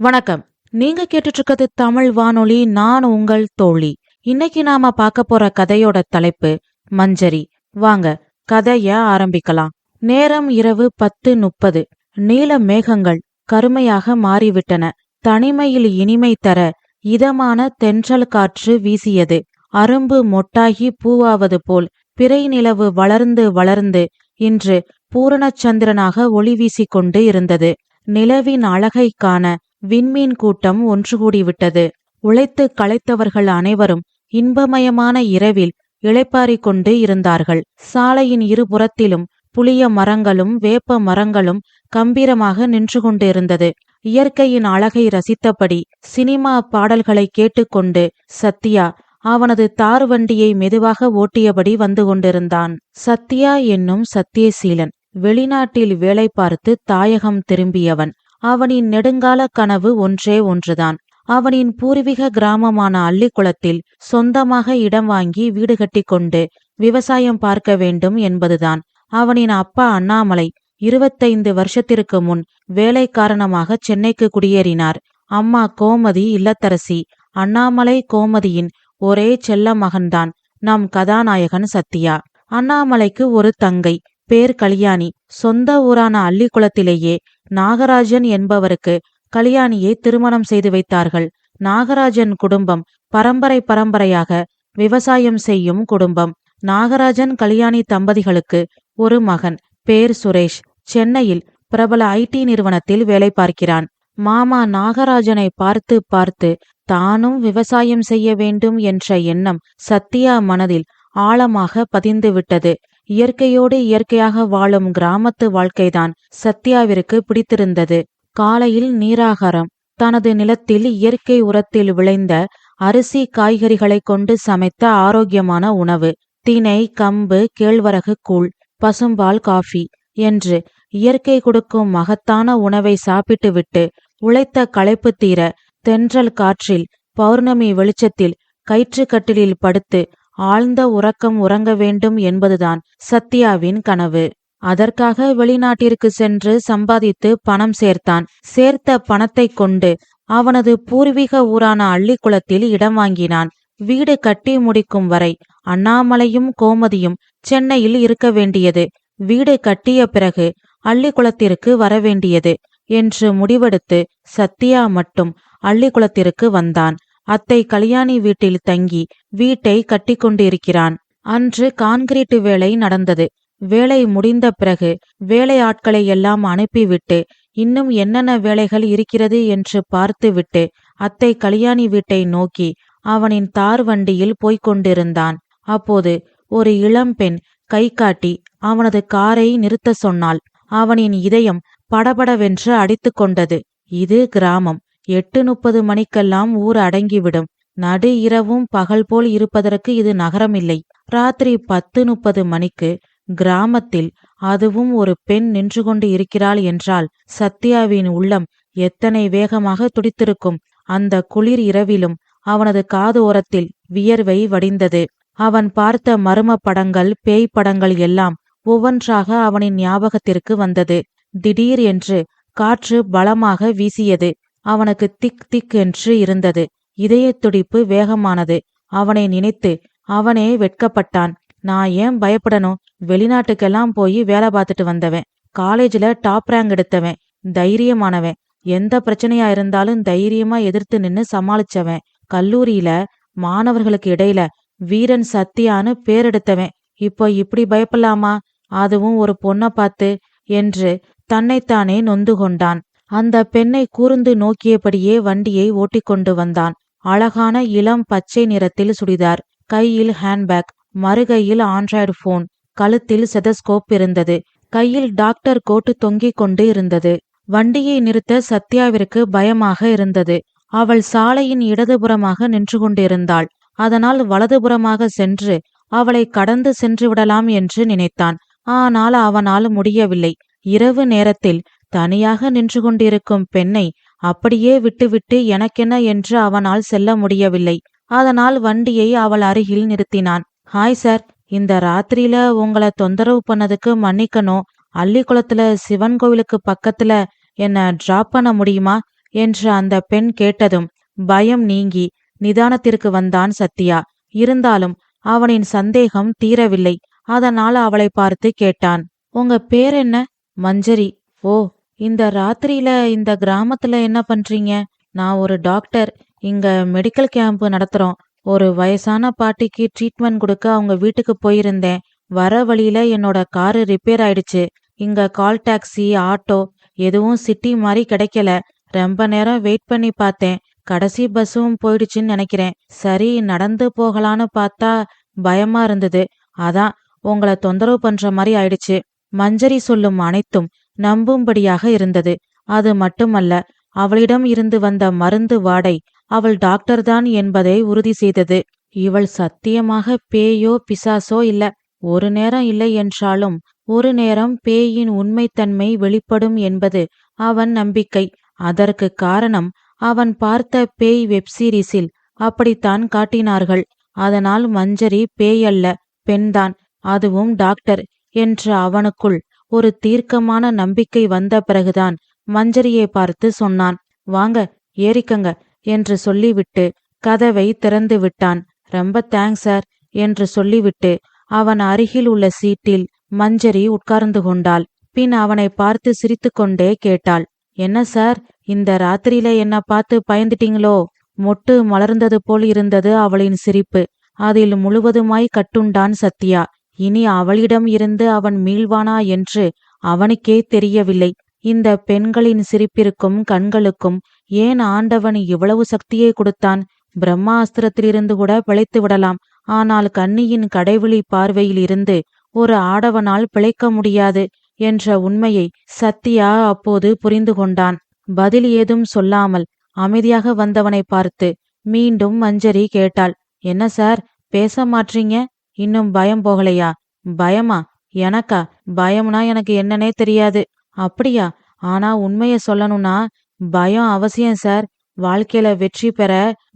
வணக்கம். நீங்க கேட்டுட்டு இருக்கிறது தமிழ் வானொலி நான் உங்கள் தோழி. இன்னைக்கு நாம பார்க்க போற கதையோட தலைப்பு மஞ்சரி. வாங்க கதைய ஆரம்பிக்கலாம். நேரம் இரவு பத்து முப்பது. நீல மேகங்கள் கருமையாக மாறிவிட்டன. தனிமையில் இனிமை தர இதமான தென்றல் காற்று வீசியது. அரும்பு மொட்டாகி பூவாவது போல் பிறை நிலவு வளர்ந்து வளர்ந்து இன்று பூரணச்சந்திரனாக ஒளி வீசிக்கொண்டு இருந்தது. நிலவின் அழகை காண விண்மீன் கூட்டம் ஒன்று கூடிவிட்டது உழைத்து களைத்தவர்கள் அனைவரும் இன்பமயமான இரவில் இளைப்பாறிக் கொண்டு இருந்தார்கள். சாலையின் இருபுறத்திலும் புளிய மரங்களும் வேப்ப மரங்களும் கம்பீரமாக நின்று கொண்டிருந்தது இயற்கையின் அழகை ரசித்தபடி சினிமா பாடல்களை கேட்டுக்கொண்டு சத்யா அவனது தார் வண்டியை மெதுவாக ஓட்டியபடி வந்து கொண்டிருந்தான். சத்யா என்னும் சத்தியசீலன் வெளிநாட்டில் வேலை பார்த்து தாயகம் திரும்பியவன். அவனின் நெடுங்கால கனவு ஒன்றே ஒன்றுதான். அவனின் பூர்வீக கிராமமான அள்ளிக்குளத்தில் சொந்தமாக இடம் வாங்கி வீடு கட்டி கொண்டு விவசாயம் பார்க்க வேண்டும் என்பதுதான். அவனின் அப்பா அண்ணாமலை இருபத்தைந்து வருஷத்திற்கு முன் வேலை காரணமாக சென்னைக்கு குடியேறினார். அம்மா கோமதி இல்லத்தரசி அண்ணாமலை கோமதியின் ஒரே செல்ல மகன்தான் நம் கதாநாயகன் சத்யா. அண்ணாமலைக்கு ஒரு தங்கை பேர் கல்யாணி. சொந்த ஊரான அள்ளிக்குளத்திலேயே நாகராஜன் என்பவருக்கு கல்யாணியை திருமணம் செய்து வைத்தார்கள். நாகராஜன் குடும்பம் பரம்பரை பரம்பரையாக விவசாயம் செய்யும் குடும்பம். நாகராஜன் கல்யாணி தம்பதிகளுக்கு ஒரு மகன் பேர் சுரேஷ். சென்னையில் பிரபல ஐடி நிறுவனத்தில் வேலை பார்க்கிறான். மாமா நாகராஜனை பார்த்து பார்த்து தானும் விவசாயம் செய்ய வேண்டும் என்ற எண்ணம் சத்யா மனதில் ஆழமாக பதிந்து விட்டது இயற்கையோடு இயற்கையாக வாழும் கிராமத்து வாழ்க்கைதான் சத்யாவிற்கு பிடித்திருந்தது. காலையில் நீராகாரம். தனது நிலத்தில் இயற்கை உரத்தில் விளைந்த அரிசி காய்கறிகளை கொண்டு சமைத்த ஆரோக்கியமான உணவு. தினை கம்பு கேழ்வரகு கூழ் பசும்பால் காஃபி என்று இயற்கை கொடுக்கும் மகத்தான உணவை சாப்பிட்டுவிட்டு உழைத்த களைப்பு தீர தென்றல் காற்றில் பௌர்ணமி வெளிச்சத்தில் கயிற்றுக்கட்டிலில் படுத்து ஆழ்ந்த உறக்கம் உறங்க வேண்டும் என்பதுதான் சத்யாவின் கனவு. அதற்காக வெளிநாட்டிற்கு சென்று சம்பாதித்து பணம் சேர்த்தான். சேர்த்த பணத்தை கொண்டு அவனது பூர்வீக ஊரான அள்ளிக்குளத்தில் இடம் வாங்கினான். வீடு கட்டி முடிக்கும் வரை அண்ணாமலையும் கோமதியும் சென்னையில் இருக்க வேண்டியது. வீடு கட்டிய பிறகு அள்ளிக்குளத்திற்கு வரவேண்டியது என்று முடிவெடுத்து சத்யா மட்டும் அள்ளிக்குளத்திற்கு வந்தான். அத்தை கல்யாணி வீட்டில் தங்கி வீட்டை கட்டிக்கொண்டிருக்கிறான். அன்று கான்கிரீட் வேலை நடந்தது. வேலை முடிந்த பிறகு வேலையாட்களை எல்லாம் அனுப்பிவிட்டு இன்னும் என்னென்ன வேலைகள் இருக்கிறது? என்று பார்த்துவிட்டு அத்தை கல்யாணி வீட்டை நோக்கி அவனின் தார் வண்டியில் போய்க் கொண்டிருந்தான். அப்போது ஒரு இளம்பெண் கை காட்டி அவனது காரை நிறுத்த சொன்னாள். அவனின் இதயம் படபடவென்று அடித்து கொண்டது. இது கிராமம். எட்டு முப்பது மணிக்கெல்லாம் ஊர் அடங்கிவிடும். நடு இரவும் பகல் போல் இருப்பதற்கு இது நகரமில்லை. ராத்திரி பத்து முப்பது மணிக்கு கிராமத்தில் அதுவும் ஒரு பெண் நின்று கொண்டு இருக்கிறாள் என்றால் சத்யாவின் உள்ளம் எத்தனை வேகமாக துடித்திருக்கும். அந்த குளிர் இரவிலும் அவனது காது ஓரத்தில் வியர்வை வடிந்தது. அவன் பார்த்த மர்ம படங்கள் பேய் படங்கள் எல்லாம் ஒவ்வொன்றாக அவனின் ஞாபகத்திற்கு வந்தது. திடீர் என்று காற்று பலமாக வீசியது. அவனுக்கு திக் திக் என்று இருந்தது. இதய துடிப்பு வேகமானது. அவனை நினைத்து அவனே வெட்கப்பட்டான். நான் ஏன் பயப்படணும்? வெளிநாட்டுக்கெல்லாம் போய் வேலை பார்த்துட்டு வந்தவன். காலேஜ்ல டாப் ரேங்க் எடுத்தவன். தைரியமானவன். எந்த பிரச்சனையா இருந்தாலும் தைரியமா எதிர்த்து நின்னு சமாளிச்சவன். கல்லூரியில மாணவர்களுக்கு இடையில வீரன் சத்தியான்னு பேரெடுத்தவன் இப்போ இப்படி பயப்படலாமா? அதுவும் ஒரு பொண்ணை பார்த்து என்று தன்னைத்தானே நொந்து கொண்டான். அந்த பெண்ணை கூர்ந்து நோக்கியபடியே வண்டியை ஓட்டிக்கொண்டு வந்தான். அழகான இளம் பச்சை நிறத்தில் சுடிதார் கையில் ஹேண்ட்பேக் மறுகையில் ஆண்ட்ராய்டு போன் கழுத்தில் செதஸ்கோப் இருந்தது. கையில் டாக்டர் கோட்டு தொங்கிக் கொண்டு இருந்தது. வண்டியை நிறுத்த சத்யாவிற்கு பயமாக இருந்தது. அவள் சாலையின் இடதுபுறமாக நின்று கொண்டிருந்தாள். அதனால் வலதுபுறமாக சென்று அவளை கடந்து சென்று விடலாம் என்று நினைத்தான். ஆனால் அவனால் முடியவில்லை. இரவு நேரத்தில் தனியாக நின்று கொண்டிருக்கும் பெண்ணை அப்படியே விட்டுவிட்டு எனக்கென்ன என்று அவனால் செல்ல முடியவில்லை. அதனால் வண்டியை அவள் அருகில் நிறுத்தினான். ஹாய் சார் இந்த ராத்திரியில உங்களை தொந்தரவு பண்ணதுக்கு மன்னிக்கணும் அள்ளிக்குளத்துல சிவன் கோவிலுக்கு பக்கத்துல என்ன டிராப் பண்ண முடியுமா? என்று அந்த பெண் கேட்டதும் பயம் நீங்கி நிதானத்திற்கு வந்தான் சத்யா. இருந்தாலும் அவனின் சந்தேகம் தீரவில்லை. அதனால் அவளை பார்த்து கேட்டான். உங்க பேர் என்ன? மஞ்சரி. ஓ இந்த ராத்திரியில இந்த கிராமத்துல என்ன பண்றீங்க? நான் ஒரு டாக்டர் இங்க மெடிக்கல் கேம்ப் நடத்துறோம். ஒரு வயசான பாட்டிக்கு ட்ரீட்மெண்ட் கொடுக்க அவங்க வீட்டுக்கு போயிருந்தேன். வர வழியில என்னோட காரு ரிப்பேர் ஆயிடுச்சு. இங்க கால் டாக்ஸி ஆட்டோ எதுவும் சிட்டி மாதிரி கிடைக்கல. ரொம்ப நேரம் வெயிட் பண்ணி பார்த்தேன். கடைசி பஸ்ஸும் போயிடுச்சுன்னு நினைக்கிறேன். சரி நடந்து போகலான்னு பார்த்தா பயமா இருந்தது. அதான் உங்களை தொந்தரவு பண்ற மாதிரி ஆயிடுச்சு. மஞ்சரி சொல்லும் அனைத்தும். நம்பும்படியாக இருந்தது. அது மட்டுமல்ல அவளிடம் இருந்து வந்த மருந்து வாடை அவள் டாக்டர்தான் என்பதை உறுதி செய்தது. இவள் சத்தியமாக பேயோ பிசாசோ இல்ல ஒரு நேரம் இல்லை என்றாலும் ஒரு நேரம் பேயின் உண்மைத்தன்மை வெளிப்படும் என்பது அவன் நம்பிக்கை. அதற்கு காரணம் அவன் பார்த்த பேய் வெப்சீரிஸில் அப்படித்தான் காட்டினார்கள். அதனால் மஞ்சரி பேய் அல்ல பெண்தான் அதுவும் டாக்டர் என்று அவனுக்குள் ஒரு தீர்க்கமான நம்பிக்கை வந்த பிறகுதான் மஞ்சரியை பார்த்து சொன்னான் வாங்க ஏறிக்கங்க என்று சொல்லிவிட்டு கதவை திறந்து விட்டான். ரொம்ப தேங்க்ஸ் சார் என்று சொல்லிவிட்டு அவன் அருகில் உள்ள சீட்டில் மஞ்சரி உட்கார்ந்து கொண்டாள். பின் அவனை பார்த்து சிரித்துக்கொண்டே கேட்டாள் என்ன சார் இந்த ராத்திரியில என்ன பார்த்து பயந்துட்டீங்களோ? மொட்டு மலர்ந்தது போல் இருந்தது அவளின் சிரிப்பு. அதில் முழுவதுமாய் கட்டுண்டான் சத்யா. இனி அவளிடம் இருந்து அவன் மீள்வானா என்று அவனுக்கே தெரியவில்லை. இந்த பெண்களின் சிரிப்பிற்கும் கண்களுக்கும் ஏன் ஆண்டவன் இவ்வளவு சக்தியை கொடுத்தான்? பிரம்மாஸ்திரத்திலிருந்து கூட பிழைத்து விடலாம். ஆனால் கன்னியின் கடைவிழி பார்வையில் இருந்து ஒரு ஆடவனால் பிழைக்க முடியாது என்ற உண்மையை சத்யா அப்போது புரிந்து கொண்டான். பதில் ஏதும் சொல்லாமல் அமைதியாக வந்தவனை பார்த்து மீண்டும் மஞ்சரி கேட்டாள் என்ன சார் பேச மாற்றீங்க இன்னும் பயம் போகலையா? பயமா? எனக்கா? பயம்னா எனக்கு என்னன்னே தெரியாது. அப்படியா? ஆனா உண்மைய சொல்லணும்னா பயம் அவசியம் சார். வாழ்க்கையில வெற்றி பெற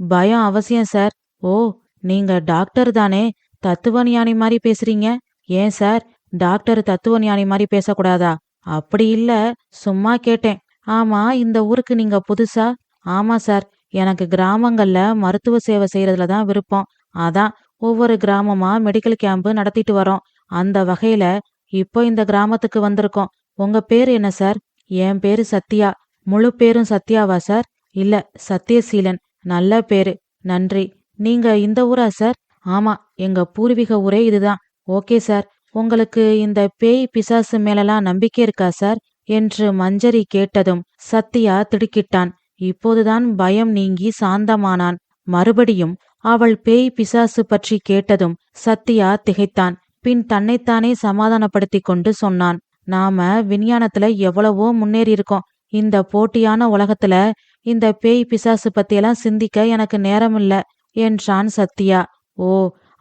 பயம் அவசியம் சார். ஓ நீங்க டாக்டர் தானே? தத்துவ ஞானி மாதிரி பேசுறீங்க? ஏன் சார்? டாக்டர் தத்துவ ஞானி மாதிரி பேசக்கூடாதா? அப்படி இல்ல. சும்மா கேட்டேன். ஆமா இந்த ஊருக்கு நீங்க புதுசா? ஆமா சார். எனக்கு கிராமங்கள்ல மருத்துவ சேவை செய்யறதுல தான் விருப்பம். அதான் ஒவ்வொரு கிராமமா மெடிக்கல் கேம்ப் நடத்திட்டு வரோம். அந்த வகையில இப்போ இந்த கிராமத்துக்கு வந்திருக்கோம். உங்க பேர் என்ன சார் என் பேரு சத்யா. முழு பேரும் சத்யாவா சார் இல்ல சத்யசீலன். நல்ல பேரு. நன்றி. நீங்க இந்த ஊரா சார் ஆமா எங்க பூர்வீக ஊரே இதுதான். ஓகே சார் உங்களுக்கு இந்த பேய் பிசாசு மேலலாம் நம்பிக்கை இருக்கா சார் என்று மஞ்சரி கேட்டதும் சத்யா திடுக்கிட்டான். இப்போதுதான் பயம் நீங்கி சாந்தமானான். மறுபடியும் அவள் பேய் பிசாசு பற்றி கேட்டதும் சத்யா திகைத்தான். பின் தன்னைத்தானே சமாதானப்படுத்தி கொண்டு சொன்னான் நாம விஞ்ஞானத்துல எவ்வளவோ முன்னேறி இருக்கோம் இந்த போட்டியான உலகத்துல இந்த பேய் பிசாசு பத்தியெல்லாம் சிந்திக்க எனக்கு நேரமில்ல என்றான் சத்யா. ஓ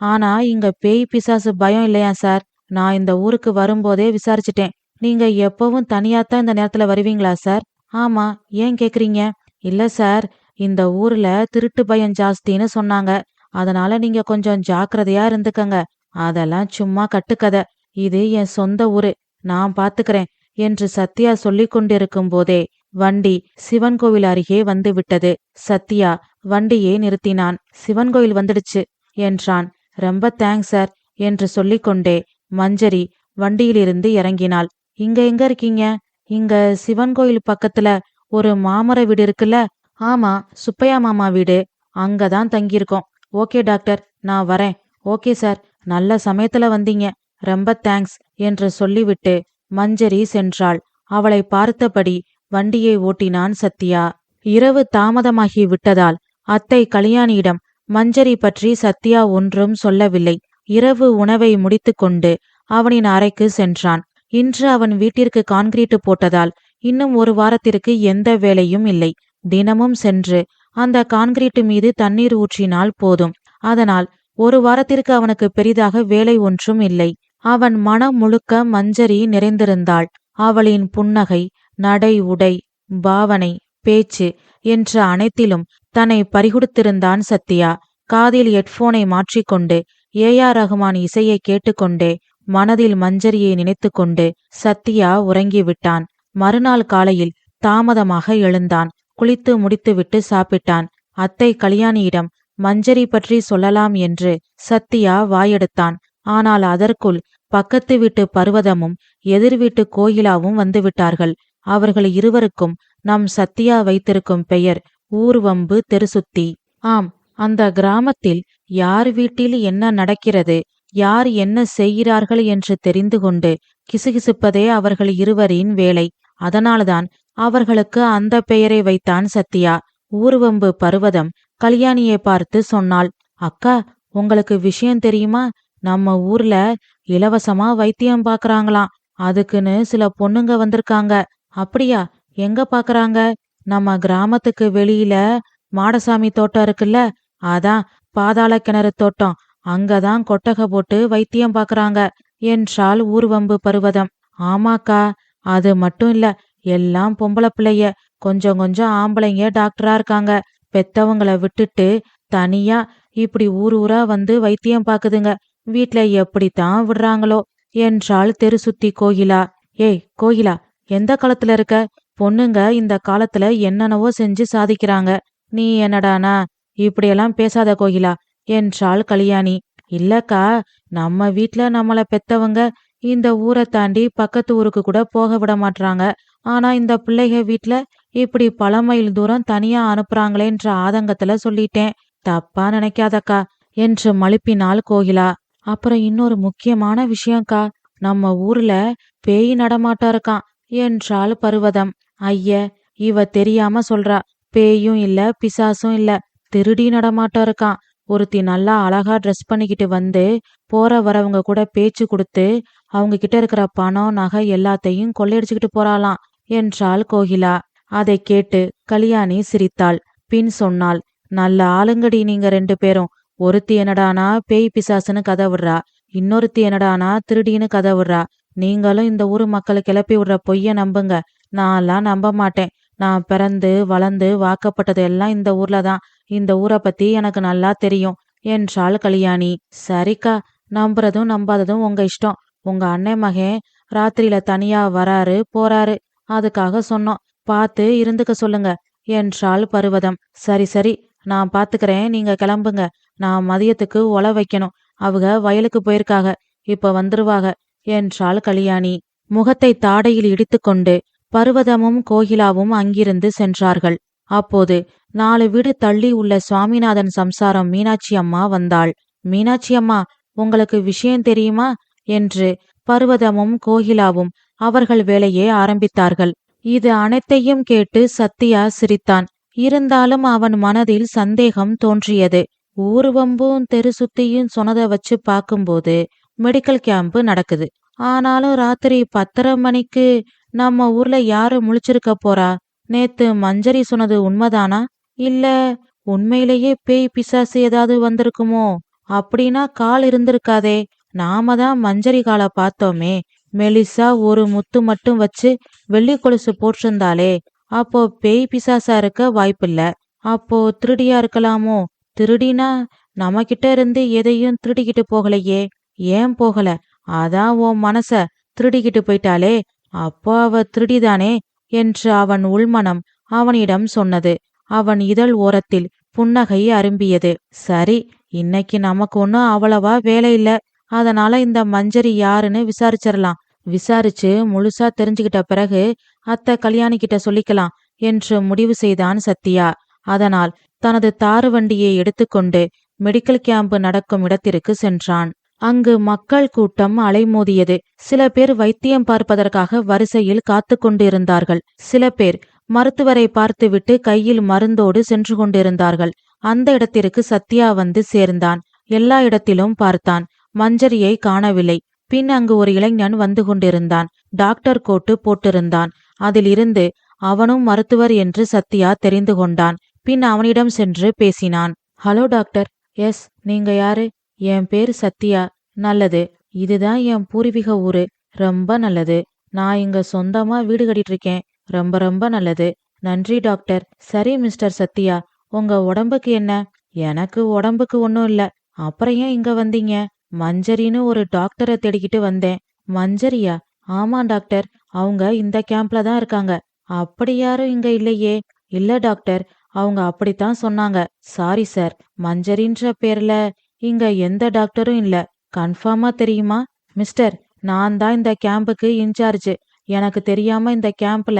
ஆனா இங்க பேய் பிசாசு பயம் இல்லையா சார்? நான் இந்த ஊருக்கு வரும்போதே விசாரிச்சிட்டேன். நீங்க எப்பவும் தனியாத்தான் இந்த நேரத்துல வருவீங்களா சார்? ஆமா ஏன் கேக்குறீங்க? இல்ல சார் இந்த ஊர்ல திருட்டு பயம் ஜாஸ்தின்னு சொன்னாங்க. அதனால நீங்க கொஞ்சம் ஜாக்கிரதையா இருந்துக்கங்க. அதெல்லாம் சும்மா கட்டுக்கதை. இது என் சொந்த ஊரு. நான் பாத்துக்கிறேன் என்று சத்யா சொல்லிக் கொண்டிருக்கும் போதே வண்டி சிவன் கோவில் அருகே வந்து விட்டது. சத்யா வண்டியை நிறுத்தினான். சிவன் கோயில் வந்துடுச்சு என்றான். ரொம்ப தேங்க்ஸ் சார் என்று சொல்லிக்கொண்டே மஞ்சரி வண்டியிலிருந்து இறங்கினாள். இங்க எங்க இருக்கீங்க? இங்க சிவன் கோயில் பக்கத்துல ஒரு மாமர வீடு இருக்குல்ல ஆமா சுப்பையா மாமா வீடு. அங்கதான் தங்கியிருக்கோம். Okay doctor. நான் வரேன். Okay sir. நல்ல சமயத்துல வந்தீங்க. ரொம்ப தேங்க்ஸ் என்று சொல்லிவிட்டு மஞ்சரி சென்றாள். அவளை பார்த்தபடி வண்டியை ஓட்டினான் சத்யா. இரவு தாமதமாகி விட்டதால் அத்தை கல்யாணியிடம் மஞ்சரி பற்றி சத்யா ஒன்றும் சொல்லவில்லை. இரவு உணவை முடித்துக்கொண்டு அவனின் அறைக்கு சென்றான். இன்று அவன் வீட்டிற்கு கான்கிரீட்டு போட்டதால் இன்னும் ஒரு வாரத்திற்கு எந்த வேலையும் இல்லை. தினமும் சென்று அந்த கான்கிரீட் மீது தண்ணீர் ஊற்றினால் போதும். அதனால் ஒரு வாரத்திற்கு அவனுக்கு பெரிதாக வேலை ஒன்றும் இல்லை. அவன் மனம் முழுக்க மஞ்சரி நிறைந்திருந்தாள். அவளின் புன்னகை நடை உடை பாவனை பேச்சு என்ற அனைத்திலும் தன்னை பறிகொடுத்திருந்தான் சத்யா. காதில் ஹெட்போனை மாற்றிக்கொண்டு ஏ ஆர் ரஹ்மான் இசையை கேட்டுக்கொண்டே மனதில் மஞ்சரியை நினைத்து கொண்டு சத்யா உறங்கிவிட்டான். மறுநாள் காலையில் தாமதமாக எழுந்தான். குளித்து முடித்துவிட்டு சாப்பிட்டான். அத்தை கல்யாணியிடம் மஞ்சரி பற்றி சொல்லலாம் என்று சத்யா வாயெடுத்தான். ஆனால் அதற்குள் பக்கத்து வீட்டு பர்வதமும் எதிர் வீட்டு கோயிலாவும் வந்துவிட்டார்கள். அவர்கள் இருவருக்கும் நம் சத்யா வைத்திருக்கும் பெயர் ஊர்வம்பு தெருசுத்தி. ஆம் அந்த கிராமத்தில் யார் வீட்டில் என்ன நடக்கிறது யார் என்ன செய்கிறார்கள் என்று தெரிந்து கொண்டு கிசுகிசுப்பதே அவர்கள் இருவரின் வேலை. அதனால்தான் அவர்களுக்கு அந்த பெயரை வைத்தான் சத்யா. ஊர்வம்பு பர்வதம். கல்யாணியை பார்த்து சொன்னாள் அக்கா உங்களுக்கு விஷயம் தெரியுமா? நம்ம ஊர்ல இலவசமா வைத்தியம் பாக்குறாங்களாம் அதுக்குன்னு சில பொண்ணுங்க வந்திருக்காங்க. அப்படியா? எங்க பாக்குறாங்க? நம்ம கிராமத்துக்கு வெளியில மாடசாமி தோட்டம் இருக்குல்ல? அதான் பாதாள கிணறு தோட்டம். அங்கதான் கொட்டகை போட்டு வைத்தியம் பாக்குறாங்க. என்றாள் ஊர்வம்பு பருவதம். ஆமாக்கா அது மட்டும் இல்ல. எல்லாம் பொம்பளை பிள்ளைய. கொஞ்சம் கொஞ்சம் ஆம்பளைங்க டாக்டரா இருக்காங்க. பெத்தவங்களை விட்டுட்டு தனியா இப்படி ஊர் ஊரா வந்து வைத்தியம் பாக்குதுங்க. வீட்ல எப்படித்தான் விடுறாங்களோ. என்றாள் தெரு சுத்தி கோகிலா. ஏய் கோகிலா எந்த காலத்துல இருக்க? பொண்ணுங்க இந்த காலத்துல என்னென்னவோ செஞ்சு சாதிக்கிறாங்க. நீ என்னடானா? இப்படியெல்லாம் பேசாத கோகிலா என்றாள் கல்யாணி. இல்லக்கா நம்ம வீட்ல நம்மள பெத்தவங்க இந்த ஊரை தாண்டி பக்கத்து ஊருக்கு கூட போக விட மாட்டாங்க ஆனா இந்த பிள்ளைக வீட்ல இப்படி பல மைல் தூரம் தனியா அனுப்புறாங்களேன்ற ஆதங்கத்துல சொல்லிட்டேன். தப்பா நினைக்காதக்கா என்று மழுப்பினாள் கோகிலா. அப்புறம் இன்னொரு முக்கியமான விஷயம்க்கா நம்ம ஊர்ல பேய் நடமாட்டம் இருக்கான் என்றாள் பருவதம். ஐய இவ தெரியாம சொல்றா பேயும் இல்ல பிசாசும் இல்ல திருடி நடமாட்டம் இருக்கான் ஒருத்தி நல்லா அழகா ட்ரெஸ் பண்ணிக்கிட்டு வந்து போற வரவங்க கூட பேச்சு கொடுத்து அவங்க கிட்ட இருக்கிற பணம் நகை எல்லாத்தையும் கொள்ளையடிச்சுக்கிட்டு போறாளாம். என்றாள் கோகிலா. அதை கேட்டு கல்யாணி சிரித்தாள். பின் சொன்னாள் நல்ல ஆளுங்கடி நீங்க ரெண்டு பேரும். ஒருத்தி என்னடானா பேய் பிசாசுன்னு கதை விடுறா. இன்னொருத்தி என்னடானா திருடின்னு கதை விடுறா. நீங்களும் இந்த ஊர் மக்களை கிளப்பி விடுற பொய்ய நம்புங்க. நான்லாம் நம்ப மாட்டேன். நான் பிறந்து வளர்ந்து வாக்கப்பட்டது எல்லாம் இந்த ஊர்ல தான். இந்த ஊரை பத்தி எனக்கு நல்லா தெரியும் என்றாள் கல்யாணி. சரிக்கா. நம்புறதும் நம்பாததும் உங்க இஷ்டம். உங்க அண்ணன் மகன் ராத்திரியில தனியா வராரு போறாரு. அதுக்காக சொன்னோம். பார்த்து இருந்துக்க சொல்லுங்க. என்றாள் பருவதம். சரி சரி. நான் பாத்துக்கிறேன். நீங்க கிளம்புங்க. நான் மதியத்துக்கு ஒல வைக்கணும். அவங்க வயலுக்கு போயிருக்காக. இப்ப வந்துருவாக என்றாள் கல்யாணி. முகத்தை தாடையில் இடித்துக்கொண்டு பருவதமும் கோகிலாவும் அங்கிருந்து சென்றார்கள். அப்போது நாலு வீடு தள்ளி உள்ள சுவாமிநாதன் சம்சாரம் மீனாட்சி அம்மா வந்தாள். மீனாட்சி அம்மா உங்களுக்கு விஷயம் தெரியுமா? என்று பர்வதமும் கோகிலாவும் அவர்கள் வேலையே ஆரம்பித்தார்கள். இது அனைத்தையும் கேட்டு சத்யா சிரித்தான். இருந்தாலும் அவன் மனதில் சந்தேகம் தோன்றியது. ஊர்வம்பும் தெரு சுத்தியும் சொன்னதை வச்சு பார்க்கும்போது மெடிக்கல் கேம்ப் நடக்குது. ஆனாலும் ராத்திரி பத்தரை மணிக்கு நம்ம ஊர்ல யாரு முழிச்சிருக்க போறா? நேத்து மஞ்சரி சொன்னது உண்மைதானா? இல்ல உண்மையிலேயே பேய் பிசாசு ஏதாவது வந்திருக்குமோ? அப்படின்னா கால் இருந்திருக்காதே. நாம தான் மஞ்சரி காலை பார்த்தோமே. மெலிசா ஒரு முத்து மட்டும் வச்சு வெள்ளி கொலுசு போட்டிருந்தாளே. அப்போ பேய் பிசாசா இருக்க வாய்ப்பில்ல. அப்போ திருடியா இருக்கலாமோ? திருடினா நம்ம கிட்ட இருந்து எதையும் திருடிக்கிட்டு போகலையே. ஏன் போகல? அதான் உன் மனச திருடிக்கிட்டு போயிட்டாளே. அப்போ அவ திருடிதானே என்று அவன் உள்மனம் அவனிடம் சொன்னது. அவன் இதழ் ஓரத்தில் புன்னகை அரும்பியது. சரி இன்னைக்கு நமக்கு ஒன்னும் அவ்வளவா வேலை இல்ல. அதனால இந்த மஞ்சரி யாருன்னு விசாரிச்சிடலாம் விசாரிச்சு முழுசா தெரிஞ்சுக்கிட்ட பிறகு அத்தை கல்யாணி கிட்ட சொல்லிக்கலாம் என்று முடிவு செய்தான் சத்யா. அதனால் தனது தாறு வண்டியை எடுத்துக்கொண்டு மெடிக்கல் கேம்ப் நடக்கும் இடத்திற்கு சென்றான். அங்கு மக்கள் கூட்டம் அலைமோதியது. சில பேர் வைத்தியம் பார்ப்பதற்காக வரிசையில் காத்து கொண்டிருந்தார்கள். சில பேர் மருத்துவரை பார்த்துவிட்டு கையில் மருந்தோடு சென்று கொண்டிருந்தார்கள். அந்த இடத்திற்கு சத்யா வந்து சேர்ந்தான். எல்லா இடத்திலும் பார்த்தான். மஞ்சரியை காணவில்லை. பின் அங்கு ஒரு இளைஞன் வந்து கொண்டிருந்தான். டாக்டர் கோட்டு போட்டிருந்தான். அதிலிருந்து அவனும் மருத்துவர் என்று சத்யா தெரிந்து கொண்டான். பின் அவனிடம் சென்று பேசினான். Hello doctor. எஸ் நீங்க யாரு? என் பேர் சத்யா. நல்லது. இதுதான் என் பூர்வீக ஊரு. ரொம்ப நல்லது. நான் இங்க சொந்தமா வீடு கட்டிட்டு இருக்கேன் ரொம்ப ரொம்ப நல்லது. நன்றி டாக்டர். சரி மிஸ்டர் சத்யா. உங்க உடம்புக்கு என்ன? எனக்கு உடம்புக்கு ஒன்றும் இல்லை. அப்புறம் ஏன் இங்க வந்தீங்க? மஞ்சரின்னு ஒரு டாக்டரை தேடிக்கிட்டு வந்தேன். மஞ்சரியா? ஆமா டாக்டர். அவங்க இந்த கேம்ப்ல தான் இருக்காங்க. அப்படி யாரும் இங்க இல்லையே. இல்ல டாக்டர். அவங்க அப்படித்தான் சொன்னாங்க. Sorry sir. மஞ்சரின்ற பேர்ல இங்க எந்த டாக்டரும் இல்ல. கன்ஃபார்மா தெரியுமா? மிஸ்டர் நான் தான் இந்த கேம்புக்கு இன்சார்ஜ். எனக்கு தெரியாம இந்த கேம்ப்ல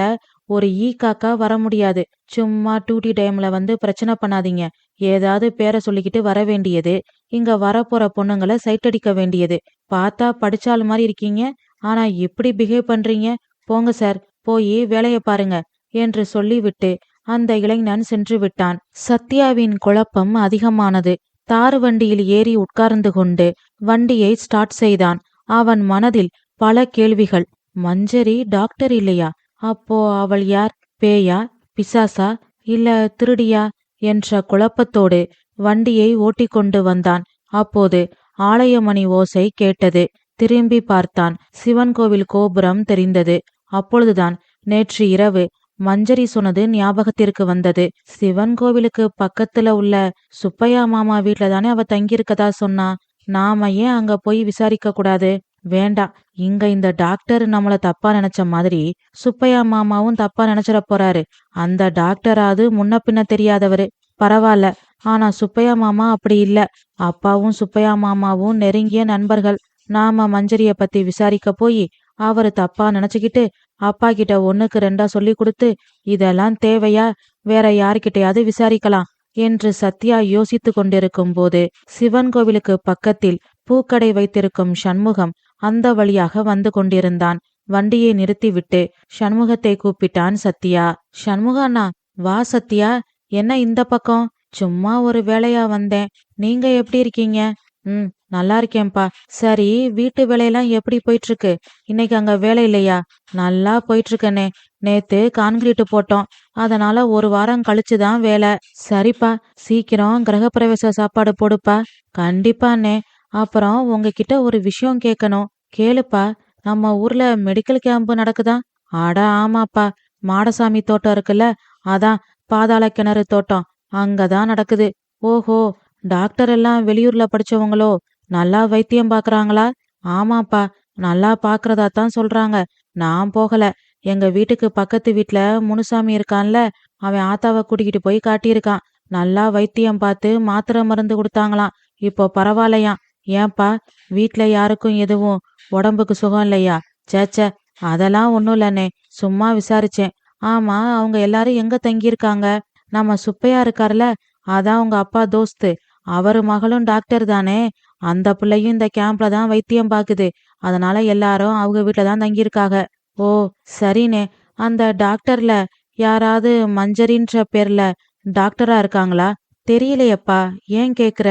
ஒரு ஈ காக்கா வர முடியாது. சும்மா டூட்டி டைம்ல வந்து பிரச்சனை பண்ணாதீங்க. ஏதாவது பேரை சொல்லிக்கிட்டு வர வேண்டியது. இங்க வரப்போற பொண்ணுங்களை சைட் அடிக்க வேண்டியது. பார்த்தா படிச்சால் மாதிரி இருக்கீங்க. ஆனா இப்படி பிஹேவ் பண்றீங்க. போங்க சார் போய் வேலைய பாருங்க என்று சொல்லிவிட்டு அந்த இளைஞன் சென்று விட்டான். சத்யாவின் குழப்பம் அதிகமானது. தார் வண்டியில் ஏறி உட்கார்ந்து கொண்டு வண்டியை ஸ்டார்ட் செய்தான். அவன் மனதில் பல கேள்விகள். மஞ்சரி டாக்டர் இல்லையா? அப்போ அவள் யார்? பேயா? பிசாசா? இல்ல திருடியா? என்ற குழப்பத்தோடு வண்டியை ஓட்டிக்கொண்டு வந்தான். அப்போது ஆலயமணி ஓசை கேட்டது. திரும்பி பார்த்தான். சிவன் கோவில் கோபுரம் தெரிந்தது. அப்பொழுதுதான் நேற்று இரவு மஞ்சரி சொன்னது ஞாபகத்திற்கு வந்தது. சிவன் கோவிலுக்கு பக்கத்துல உள்ள சுப்பையா மாமா வீட்ல தானே அவ தங்கியிருக்கதா சொன்னா நாம ஏன் அங்க போய் விசாரிக்க கூடாது? வேண்டாம். இங்க இந்த டாக்டர் நம்மள தப்பா நினைச்ச மாதிரி சுப்பையா மாமாவும் தப்பா நினைச்சிட போறாரு. அந்த டாக்டராவது முன்ன பின்ன தெரியாதவரு. பரவாயில்ல ஆனா சுப்பையா மாமா அப்படி இல்ல. அப்பாவும் சுப்பையா மாமாவும் நெருங்கிய நண்பர்கள். நாம மஞ்சரிய பத்தி விசாரிக்க போய் அவரு தப்பா நினைச்சுக்கிட்டு அப்பா கிட்ட ஒண்ணுக்கு ரெண்டா சொல்லி கொடுத்து இதெல்லாம் தேவையா? வேற யாருக்கிட்டையாவது விசாரிக்கலாம் என்று சத்யா யோசித்து கொண்டிருக்கும் போது சிவன் கோவிலுக்கு பக்கத்தில் பூக்கடை வைத்திருக்கும் சண்முகம் அந்த வழியாக வந்து கொண்டிருந்தான். வண்டியை நிறுத்திவிட்டு சண்முகத்தை கூப்பிட்டான் சத்யா. சண்முகண்ணா வா சத்யா. என்ன இந்த பக்கம்? சும்மா ஒரு வேலையா வந்தேன். நீங்க எப்படி இருக்கீங்க? ம் நல்லா இருக்கேன்பா சரி வீட்டு வேலையெல்லாம் எப்படி போயிட்டு இருக்கு இன்னைக்கு அங்க வேலை இல்லையா? நல்லா போயிட்டு இருக்கனே நேத்து கான்கிரீட் போட்டோம். அதனால ஒரு வாரம் கழிச்சு தான் வேலை. சரிப்பா. சீக்கிரம் கிரகப்பிரவேச சாப்பாடு போடுப்பா. கண்டிப்பாண்ணே. அப்புறம் உங்ககிட்ட ஒரு விஷயம் கேட்கணும். கேளுப்பா நம்ம ஊர்ல மெடிக்கல் கேம்ப் நடக்குதா? அட ஆமாப்பா. மாடசாமி தோட்டம் இருக்குல்ல அதான் பாதாள கிணறு தோட்டம். அங்கதான் நடக்குது. ஓஹோ டாக்டர் எல்லாம் வெளியூர்ல படிச்சவங்களோ நல்லா வைத்தியம் பாக்குறாங்களா? ஆமாப்பா நல்லா பாக்குறதா தான் சொல்றாங்க. நான் போகல. எங்க வீட்டுக்கு பக்கத்து வீட்ல முனுசாமி இருக்கான்ல அவன் ஆத்தாவை கூட்டிக்கிட்டு போய் காட்டியிருக்கான். நல்லா வைத்தியம் பார்த்து மாத்திரை மருந்து கொடுத்தாங்களாம். இப்போ பரவாயில்லையாம். ஏன்பா வீட்ல யாருக்கும் எதுவும் உடம்புக்கு சுகம் இல்லையா? சேச்சே அதெல்லாம் ஒன்றும் இல்லைண்ணே. சும்மா விசாரிச்சேன். ஆமா அவங்க எல்லாரும் எங்க தங்கியிருக்காங்க? நம்ம சுப்பையா இருக்கார்ல அதான் உங்க அப்பா தோஸ்து. அவரு மகளும் டாக்டர் தானே. அந்த பிள்ளையும் இந்த கேம்ப்ல தான் வைத்தியம் பாக்குது. அதனால எல்லாரும் அவங்க வீட்டில தான் தங்கியிருக்காங்க. ஓ சரிண்ணே. அந்த டாக்டர்ல யாராவது மஞ்சரின்ற பேர்ல டாக்டரா இருக்காங்களா? தெரியலையப்பா. ஏன் கேக்குற?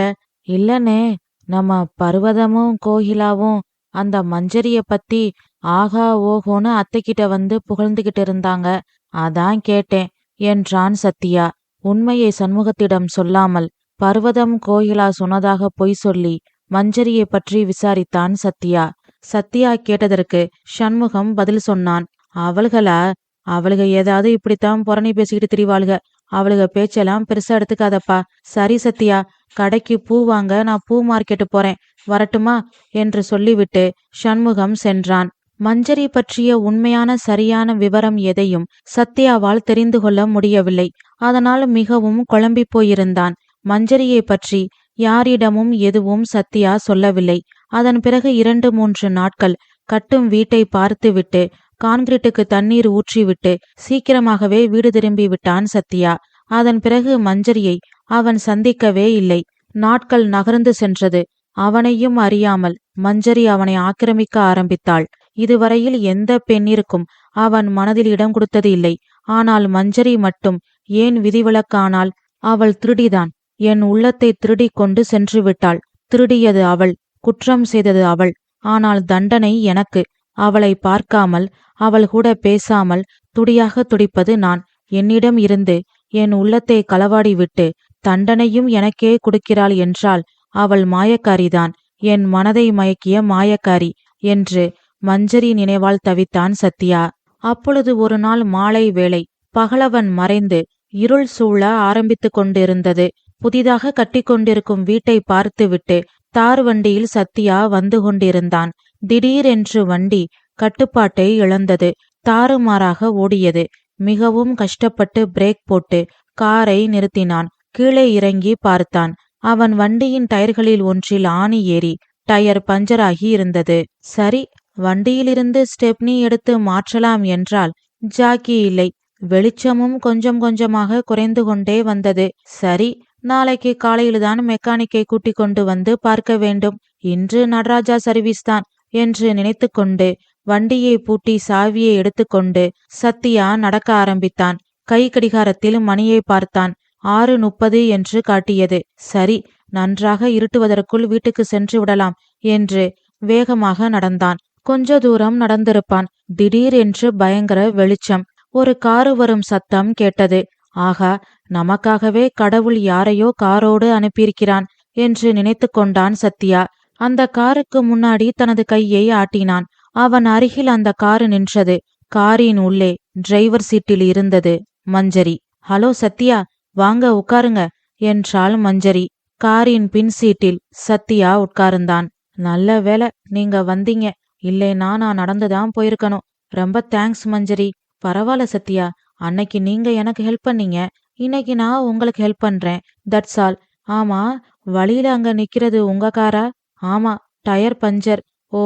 இல்லனே நம்ம பர்வதமும் கோகிலாவும் அந்த மஞ்சரிய பத்தி ஆகா ஓஹோன்னு அத்தைக்கிட்ட வந்து புகழ்ந்துகிட்டு இருந்தாங்க அதான் கேட்டேன் என்றான் சத்யா. உண்மையை சண்முகத்திடம் சொல்லாமல் பர்வதம் கோயிலா சொன்னதாக பொய் சொல்லி மஞ்சரியை பற்றி விசாரித்தான் சத்யா. சத்யா கேட்டதற்கு சண்முகம் பதில் சொன்னான் அவள்களா? அவளுக ஏதாவது இப்படித்தான் புறணி பேசிக்கிட்டு திரிவாளுக. அவளுக பேச்செல்லாம் பெருசா எடுத்துக்காதப்பா. சரி சத்யா கடைக்கு பூ வாங்க நான் பூ மார்க்கெட்டு போறேன். வரட்டுமா? என்று சொல்லிவிட்டு சண்முகம் சென்றான். மஞ்சரி பற்றிய உண்மையான சரியான விவரம் எதையும் சத்யாவால் தெரிந்து கொள்ள முடியவில்லை. அதனால் மிகவும் குழம்பி போயிருந்தான். மஞ்சரியை பற்றி யாரிடமும் எதுவும் சத்யா சொல்லவில்லை. அதன் பிறகு இரண்டு மூன்று நாட்கள் கட்டும் வீட்டை பார்த்துவிட்டு கான்கிரீட்டுக்கு தண்ணீர் ஊற்றிவிட்டு சீக்கிரமாகவே வீடு திரும்பி விட்டான் சத்யா. அதன் பிறகு மஞ்சரியை அவன் சந்திக்கவே இல்லை. நாட்கள் நகர்ந்து சென்றது. அவனையும் அறியாமல் மஞ்சரி அவனை ஆக்கிரமிக்க ஆரம்பித்தாள். இதுவரையில் எந்த பெண்ணிற்கும் அவன் மனதில் இடம் கொடுத்தது இல்லை. ஆனால் மஞ்சரி மட்டும் ஏன் விதிவிலக்கானால் அவள் திருடிதான். என் உள்ளத்தை திருடி கொண்டு சென்று விட்டாள். திருடியது அவள் குற்றம் செய்தது அவள். ஆனால் தண்டனை எனக்கு. அவளை பார்க்காமல் அவள் கூட பேசாமல் துடியாக துடிப்பது நான். என்னிடம் இருந்து என் உள்ளத்தை களவாடி விட்டு தண்டனையும் எனக்கே கொடுக்கிறாள் என்றால் அவள் மாயக்காரிதான். என் மனதை மயக்கிய மாயக்காரி என்று மஞ்சரி நினைவால் தவித்தான் சத்யா. அப்பொழுது ஒரு நாள் மாலை வேளை பகலவன் மறைந்து இருள் சூழ ஆரம்பித்து கொண்டிருந்தது. புதிதாக கட்டிக்கொண்டிருக்கும் வீட்டை பார்த்துவிட்டு தார் வண்டியில் சத்யா வந்து கொண்டிருந்தான். திடீரென்று வண்டி கட்டுப்பாட்டை இழந்தது. தாறுமாறாக ஓடியது. மிகவும் கஷ்டப்பட்டு பிரேக் போட்டு காரை நிறுத்தினான். கீழே இறங்கி பார்த்தான். அவன் வண்டியின் டயர்களில் ஒன்றில் ஆணி ஏறி டயர் பஞ்சராகி இருந்தது. சரி வண்டியிலிருந்து ஸ்டெப்னி எடுத்து மாற்றலாம் என்றால் ஜாக்கி இல்லை. வெளிச்சமும் கொஞ்சம் கொஞ்சமாக குறைந்து கொண்டே வந்தது. சரி நாளைக்கு காலையில்தான் மெக்கானிக்கை கூட்டிக் கொண்டு வந்து பார்க்க வேண்டும். இன்று நடராஜா சர்வீஸ் தான் என்று நினைத்துக்கொண்டு வண்டியை பூட்டி சாவியை எடுத்துக்கொண்டு சத்யா நடக்க ஆரம்பித்தான். கை கடிகாரத்தில் மணியை பார்த்தான். ஆறு முப்பது என்று காட்டியது. சரி நன்றாக இருட்டுவதற்குள் வீட்டுக்கு சென்று விடலாம் என்று வேகமாக நடந்தான். கொஞ்ச தூரம் நடந்திருப்பான். திடீரென்று பயங்கர வெளிச்சம். ஒரு காரு வரும் சத்தம் கேட்டது. ஆகா நமக்காகவே கடவுள் யாரையோ காரோடு அனுப்பியிருக்கிறான் என்று நினைத்து கொண்டான் சத்யா. அந்த காருக்கு முன்னாடி தனது கையை ஆட்டினான். அவன் அருகில் அந்த காரு நின்றது. காரின் உள்ளே டிரைவர் சீட்டில் இருந்தது. மஞ்சரி ஹலோ சத்யா வாங்க உட்காருங்க என்றாள் மஞ்சரி. காரின் பின் சீட்டில் சத்யா உட்கார்ந்தான். நல்ல வேலை நீங்க வந்தீங்க இல்லைனா நான் நடந்துதான் போயிருக்கணும். ரொம்ப தேங்க்ஸ் மஞ்சரி. பரவாயில்ல சத்யா அன்னைக்கு நீங்க எனக்கு ஹெல்ப் பண்ணீங்க இன்னைக்கு நான் உங்களுக்கு ஹெல்ப் பண்றேன் தட்ஸ் ஆல் ஆமா வழியில அங்க நிக்கிறது உங்க காரா? ஆமா tyre puncture. Oh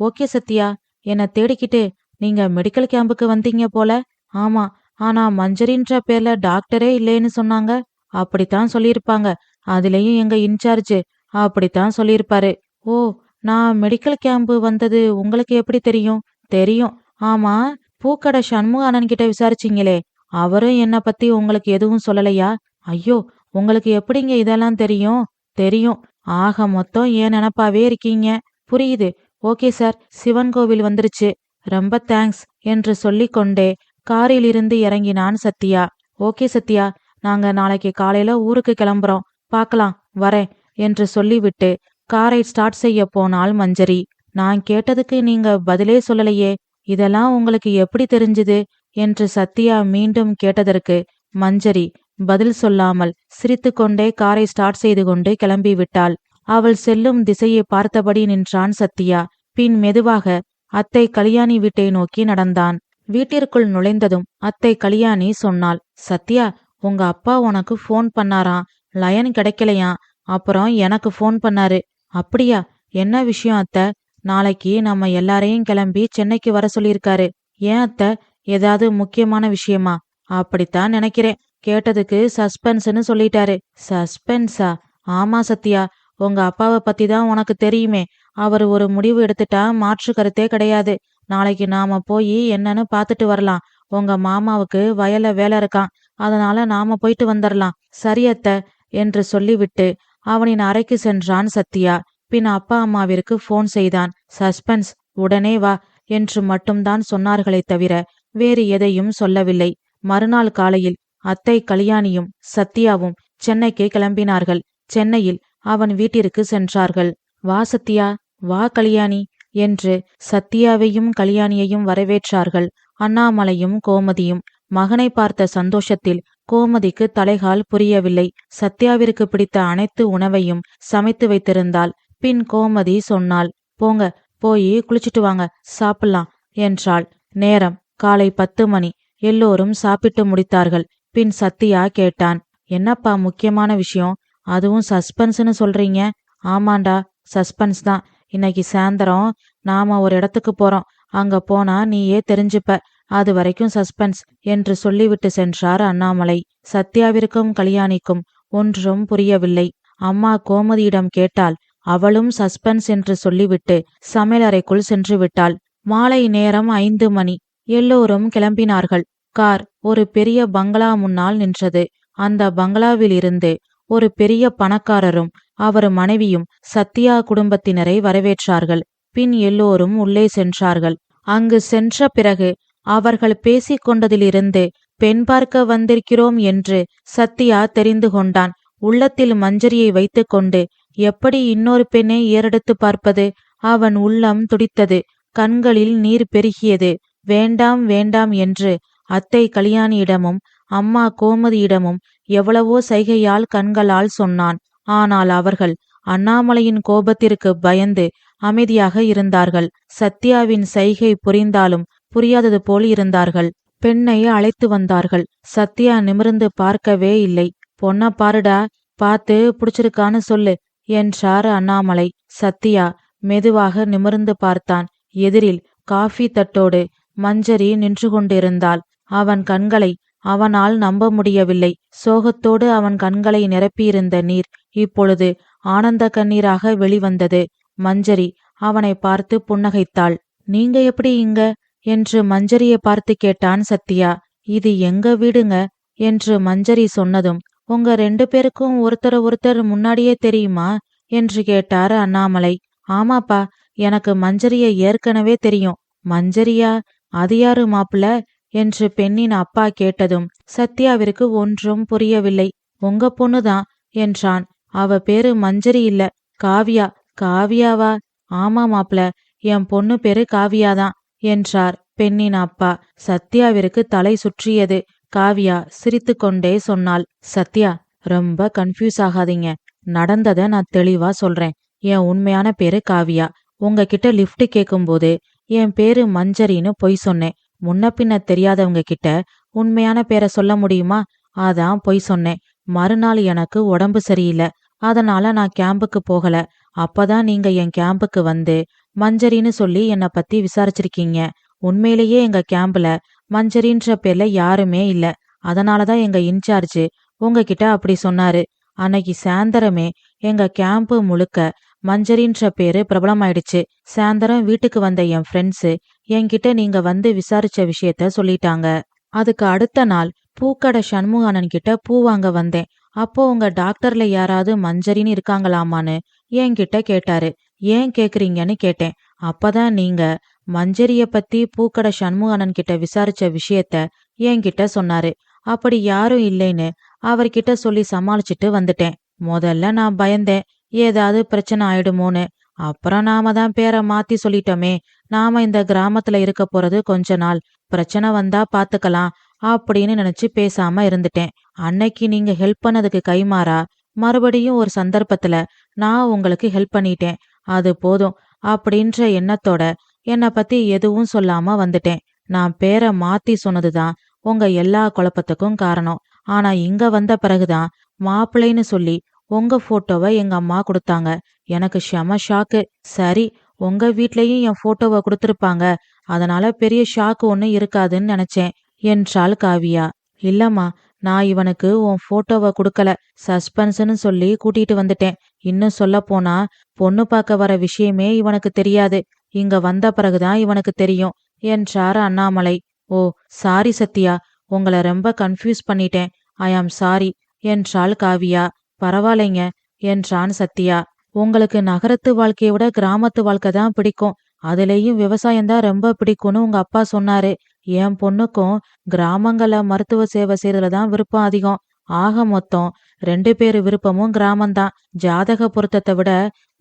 okay Sathya என்னை தேடிக்கிட்டு நீங்க மெடிக்கல் கேம்புக்கு வந்தீங்க போல? ஆமா ஆனா மஞ்சரின்ற பேர்ல டாக்டரே இல்லைன்னு சொன்னாங்க. அப்படித்தான் சொல்லியிருப்பாங்க. அதுலயும் எங்க இன்சார்ஜ் அப்படித்தான் சொல்லியிருப்பாரு. ஓ நான் மெடிக்கல் கேம்ப் வந்தது உங்களுக்கு எப்படி தெரியும்? தெரியும். ஆமா பூக்கடை சண்முக அண்ணன் கிட்ட விசாரிச்சீங்களே. அவரும் என்ன பத்தி உங்களுக்கு எதுவும் சொல்லலையா? ஐயோ உங்களுக்கு எப்படிங்க இதெல்லாம் தெரியும்? தெரியும். ஆக மொத்தம் ஏன் நினப்பாவே இருக்கீங்க? புரியுது. ஓகே சார் சிவன் கோவில் வந்துருச்சு. ரொம்ப தேங்க்ஸ் என்று சொல்லிக்கொண்டே காரில் இருந்து இறங்கினான் சத்யா. ஓகே சத்யா நாங்க நாளைக்கு காலையில ஊருக்கு கிளம்புறோம். பார்க்கலாம் வரேன் என்று சொல்லிவிட்டு காரை ஸ்டார்ட் செய்ய போனாள் மஞ்சரி. நான் கேட்டதுக்கு நீங்க பதிலே சொல்லலையே இதெல்லாம் உங்களுக்கு எப்படி தெரிஞ்சுது? என்று சத்யா மீண்டும் கேட்டதற்கு மஞ்சரி பதில் சொல்லாமல் சிரித்துக்கொண்டே காரை ஸ்டார்ட் செய்து கொண்டு கிளம்பி விட்டாள் அவள் செல்லும் திசையை பார்த்தபடி நின்றான் சத்யா. பின் மெதுவாக அத்தை கல்யாணி வீட்டை நோக்கி நடந்தான். வீட்டிற்குள் நுழைந்ததும் அத்தை கல்யாணி சொன்னாள் சத்யா உங்க அப்பா உனக்கு ஃபோன் பண்ணாராம் லயன் கிடைக்கலையாம் அப்புறம் எனக்கு ஃபோன் பண்ணாரு. அப்படியா? என்ன விஷயம் அத்தை? நாளைக்கு நம்ம எல்லாரையும் கிளம்பி சென்னைக்கு வர சொல்லியிருக்காரு. ஏன் அத்தை? ஏதாவது முக்கியமான விஷயமா? அப்படித்தான் நினைக்கிறேன். கேட்டதுக்கு சஸ்பென்ஸ்னு சொல்லிட்டாரு. சஸ்பென்ஸா ஆமா சத்யா. உங்க அப்பாவை பத்தி தான் உனக்கு தெரியுமே. அவர் ஒரு முடிவு எடுத்துட்டா மாற்று கருத்தே கிடையாது. நாளைக்கு நாம போய் என்னன்னு பாத்துட்டு வரலாம். உங்க மாமாவுக்கு வயல்ல வேலை இருக்கான். அதனால நாம போயிட்டு வந்துடலாம் சரியத்த என்று சொல்லிவிட்டு அவனின் அறைக்கு சென்றான் சத்யா. பின் அப்பா அம்மாவிற்கு போன் செய்தான். சஸ்பென்ஸ் உடனே வா என்று மட்டும்தான் சொன்னார்களே தவிர வேறு எதையும் சொல்லவில்லை. மறுநாள் காலையில் அத்தை கல்யாணியும் சத்யாவும் சென்னைக்கு கிளம்பினார்கள். சென்னையில் அவன் வீட்டிற்கு சென்றார்கள். வா சத்யா வா கல்யாணி என்று சத்யாவையும் கல்யாணியையும் வரவேற்றார்கள். அண்ணாமலையும் கோமதியும் மகனை பார்த்த சந்தோஷத்தில் கோமதிக்கு தலைகால் புரியவில்லை. சத்யாவிற்கு பிடித்த அனைத்து உணவையும் சமைத்து வைத்திருந்தாள். பின் கோமதி சொன்னாள் போங்க போய் குளிச்சிட்டு வாங்க சாப்பிடலாம் என்றாள். நேரம் காலை பத்து மணி. எல்லோரும் சாப்பிட்டு முடித்தார்கள். பின் சத்யா கேட்டான் என்னப்பா முக்கியமான விஷயம்? அதுவும் சஸ்பென்ஸ்னு சொல்றீங்க? ஆமாண்டா சஸ்பென்ஸ் தான். இன்னைக்கு சாயந்தரம் நாம ஒரு இடத்துக்கு போறோம். அங்க போனா நீயே தெரிஞ்சுப்ப. அது வரைக்கும் சஸ்பென்ஸ் என்று சொல்லிவிட்டு சென்றார் அண்ணாமலை. சத்யாவிற்கும் கல்யாணிக்கும் ஒன்றும் புரியவில்லை. அம்மா கோமதியிடம் கேட்டால் அவளும் சஸ்பென்ஸ் என்று சொல்லிவிட்டு சமையலறைக்குள் சென்று விட்டாள். மாலை நேரம் ஐந்து மணி. எல்லோரும் கிளம்பினார்கள். கார் ஒரு பெரிய பங்களா முன்னால் நின்றது. அந்த பங்களாவில் இருந்து ஒரு பெரிய பணக்காரரும் அவர் மனைவியும் சத்யா குடும்பத்தினரை வரவேற்றார்கள். பின் எல்லோரும் உள்ளே சென்றார்கள். அங்கு சென்ற பிறகு அவர்கள் பேசிக் கொண்டதிலிருந்து பெண் பார்க்க வந்திருக்கிறோம் என்று சத்யா தெரிந்து கொண்டான். உள்ளத்தில் மஞ்சரியை வைத்துக்கொண்டு எப்படி இன்னொரு பெண்ணை ஏறெடுத்து பார்ப்பது? அவன் உள்ளம் துடித்தது. கண்களில் நீர் பெருகியது. வேண்டாம் வேண்டாம் என்று அத்தை கல்யாணியிடமும் அம்மா கோமதியிடமும் எவ்வளவோ சைகையால் கண்களால் சொன்னான். ஆனால் அவர்கள் அண்ணாமலையின் கோபத்திற்கு பயந்து அமைதியாக இருந்தார்கள். சத்யாவின் சைகை புரிந்தாலும் புரியாதது போல் இருந்தார்கள். பெண்ணை அழைத்து வந்தார்கள். சத்யா நிமிர்ந்து பார்க்கவே இல்லை. பொண்ண பாருடா பார்த்து புடிச்சிருக்கான்னு சொல்லு என்றார் அண்ணாமலை. சத்யா மெதுவாக நிமிர்ந்து பார்த்தான். எதிரில் காஃபி தட்டோடு மஞ்சரி நின்று கொண்டிருந்தாள். அவன் கண்களை அவனால் நம்ப முடியவில்லை. சோகத்தோடு அவன் கண்களை நிரப்பியிருந்த நீர் இப்பொழுது ஆனந்த கண்ணீராக வெளிவந்தது. மஞ்சரி அவனை பார்த்து புன்னகைத்தாள். நீங்க எப்படி இங்க? என்று மஞ்சரியை பார்த்து கேட்டான் சத்யா. இது எங்க வீடுங்க? என்று மஞ்சரி சொன்னதும் உங்க ரெண்டு பேருக்கும் ஒருத்தர் ஒருத்தர் முன்னாடியே தெரியுமா? என்று கேட்டார் அண்ணாமலை. ஆமாப்பா எனக்கு மஞ்சரிய ஏற்கனவே தெரியும். மஞ்சரியா? அது யாரு மாப்பிள என்று பெண்ணின் அப்பா கேட்டதும் சத்யாவிற்கு ஒன்றும் புரியவில்லை. உங்க பொண்ணுதான் என்றான். அவ பேரு மஞ்சரி இல்ல. காவியா காவியாவா? ஆமா மாப்ள என் பொண்ணு பேரு காவியாதான் என்றார் பெண்ணின் அப்பா. சத்யாவிற்கு தலை சுற்றியது. காவியா சிரித்துக்கொண்டே சொன்னாள் சத்யா ரொம்ப கன்ஃபியூஸ் ஆகாதீங்க. நடந்தத நான் தெளிவா சொல்றேன். என் உண்மையான பேரு காவியா. உங்ககிட்ட லிஃப்ட் கேக்கும்போது என் பேரு மஞ்சரின்னு பொய் சொன்னேன். முன்ன பின்ன தெரியாதவங்க கிட்ட உண்மையான பேரை சொல்ல முடியுமா? அதான் பொய் சொன்னேன். மறுநாள் எனக்கு உடம்பு சரியில்லை. அதனால நான் கேம்புக்கு போகல. அப்பதான் நீங்க என் கேம்புக்கு வந்து மஞ்சரின்னு சொல்லி என்னை பத்தி விசாரிச்சிருக்கீங்க. உண்மையிலேயே எங்க கேம்ப்ல மஞ்சரின்ற பேர்ல யாருமே இல்ல. அதனாலதான் எங்க இன்சார்ஜ் உங்ககிட்ட அப்படி சொன்னாரு. அன்னைக்கு சாயந்தரமே எங்க கேம்ப் முழுக்க மஞ்சரின்ற பேரு பிரபலமாயிடுச்சு. சாயந்தரம் வீட்டுக்கு வந்த என் ஃப்ரெண்ட்ஸு என்கிட்ட நீங்க வந்து விசாரிச்ச விஷயத்த சொல்லிட்டாங்க. அதுக்கு அடுத்த நாள் பூக்கடை சண்முகானன் கிட்ட பூ வாங்க வந்தேன். அப்போ உங்க டாக்டர்ல யாராவது மஞ்சரின்னு இருக்காங்களாமான்னு என்கிட்ட கேட்டாரு. ஏன் கேக்குறீங்கன்னு கேட்டேன். அப்பதான் நீங்க மஞ்சரிய பத்தி பூக்கடை சண்முகானன் கிட்ட விசாரிச்ச விஷயத்த என்கிட்ட சொன்னாரு. அப்படி யாரும் இல்லைன்னு அவர்கிட்ட சொல்லி சமாளிச்சுட்டு வந்துட்டேன். முதல்ல நான் பயந்தேன். ஏதாவது பிரச்சனை ஆயிடுமோன்னு. அப்புறம் நாம தான் பேரை மாத்தி சொல்லிட்டோமே. நாம இந்த கிராமத்துல இருக்க போறது கொஞ்ச நாள். பிரச்சனை வந்தா பாத்துக்கலாம் அப்படின்னு நினைச்சு பேசாம இருந்துட்டேன். அன்னைக்கு நீங்க ஹெல்ப் பண்ணதுக்கு கைமாறா மறுபடியும் ஒரு சந்தர்ப்பத்துல நான் உங்களுக்கு ஹெல்ப் பண்ணிட்டேன். அது போதும் அப்படின்ற எண்ணத்தோட என்னை பத்தி எதுவும் சொல்லாம வந்துட்டேன். நான் பேரை மாத்தி சொன்னதுதான் உங்க எல்லா குழப்பத்துக்கும் காரணம். ஆனா இங்க வந்த பிறகுதான் மாப்பிள்ளைன்னு சொல்லி உங்க போட்டோவை எங்க அம்மா கொடுத்தாங்க. எனக்கு செம ஷாக்கு சரி உங்க வீட்லயும் என் போட்டோவை கொடுத்துருப்பாங்க. அதனால பெரிய ஷாக்கு ஒன்றும் இருக்காதுன்னு நினைச்சேன் என்றாள் காவியா. இல்லம்மா நான் இவனுக்கு உன் போட்டோவை கொடுக்கல. சஸ்பென்ஸ்னு சொல்லி கூட்டிட்டு வந்துட்டேன். இன்னும் சொல்ல போனா பொண்ணு பார்க்க வர விஷயமே இவனுக்கு தெரியாது. இங்க வந்த பிறகுதான் இவனுக்கு தெரியும் என்றார் அண்ணாமலை. ஓ சாரி சத்யா. உங்களை ரொம்ப கன்ஃபியூஸ் பண்ணிட்டேன். ஐ ஆம் சாரி என்றாள் காவியா. பரவாயில்லைங்க என்றான் சத்யா. உங்களுக்கு நகரத்து வாழ்க்கையை விட கிராமத்து வாழ்க்கை தான் பிடிக்கும். அதுலேயும் விவசாயம்தான் ரொம்ப பிடிக்கும்னு உங்க அப்பா சொன்னாரு. என் பொண்ணுக்கும் கிராமங்கள மருத்துவ சேவை செய்யறதுல தான் விருப்பம் அதிகம். ஆக மொத்தம் ரெண்டு பேரு விருப்பமும் கிராமம்தான் ஜாதக பொருத்தத்தை விட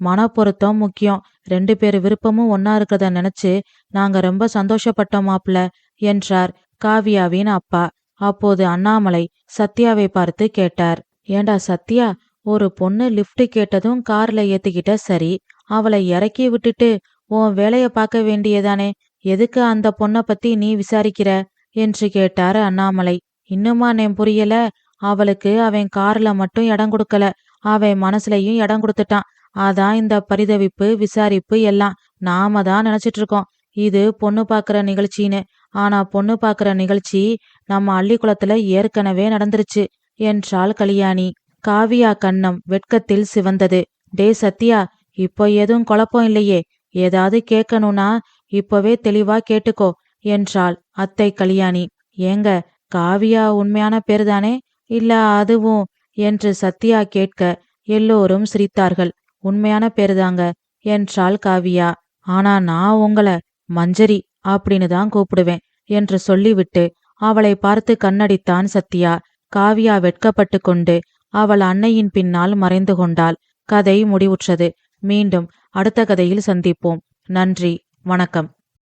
மன பொருத்தம் முக்கியம். ரெண்டு பேரு விருப்பமும் ஒன்னா இருக்கிறத நினைச்சு நாங்க ரொம்ப சந்தோஷப்பட்டோம் மாப்ள என்றார் காவியாவின் அப்பா. அப்போது அண்ணாமலை சத்யாவை பார்த்து கேட்டார். ஏண்டா சத்யா ஒரு பொண்ணு லிஃப்ட் கேட்டதும் கார்ல ஏத்திக்கிட்ட சரி அவளை இறக்கி விட்டுட்டு உன் வேலைய பார்க்க வேண்டியதானே எதுக்கு அந்த பொண்ண பத்தி நீ விசாரிக்கிற? என்று கேட்டாரு அண்ணாமலை. இன்னுமா நேம் புரியல? அவளுக்கு அவன் கார்ல மட்டும் இடம் கொடுக்கல. அவன் மனசுலயும் இடம் கொடுத்துட்டான். அதான் இந்த பரிதவிப்பு விசாரிப்பு எல்லாம். நாம தான் நினைச்சிட்டு இருக்கோம். இது பொண்ணு பாக்குற நிகழ்ச்சின்னு. ஆனா பொண்ணு பாக்குற நிகழ்ச்சி நம்ம அள்ளிக்குளத்துல ஏற்கனவே நடந்துருச்சு. என்றாள் கல்யாணி. காவியா கண்ணம் வெட்கத்தில் சிவந்தது. டே சத்யா இப்போ எதுவும் குழப்பம் இல்லையே. ஏதாவது கேட்கணும்னா இப்பவே தெளிவா கேட்டுக்கோ என்றாள் அத்தை கல்யாணி. ஏங்க காவியா உண்மையான பேர்தானே? இல்ல அதுவும்? என்று சத்யா கேட்க எல்லோரும் சிரித்தார்கள். உண்மையான பேருதாங்க என்றாள் காவியா. ஆனா நான் உங்களை மஞ்சரி அப்படின்னு தான் கூப்பிடுவேன் என்று சொல்லிவிட்டு அவளை பார்த்து கண்ணடித்தான் சத்யா. காவியா வெட்கப்பட்டு கொண்டு அவள் அன்னையின் பின்னால் மறைந்து கொண்டாள். கதை முடிவுற்றது. மீண்டும் அடுத்த கதையில் சந்திப்போம். நன்றி. வணக்கம்.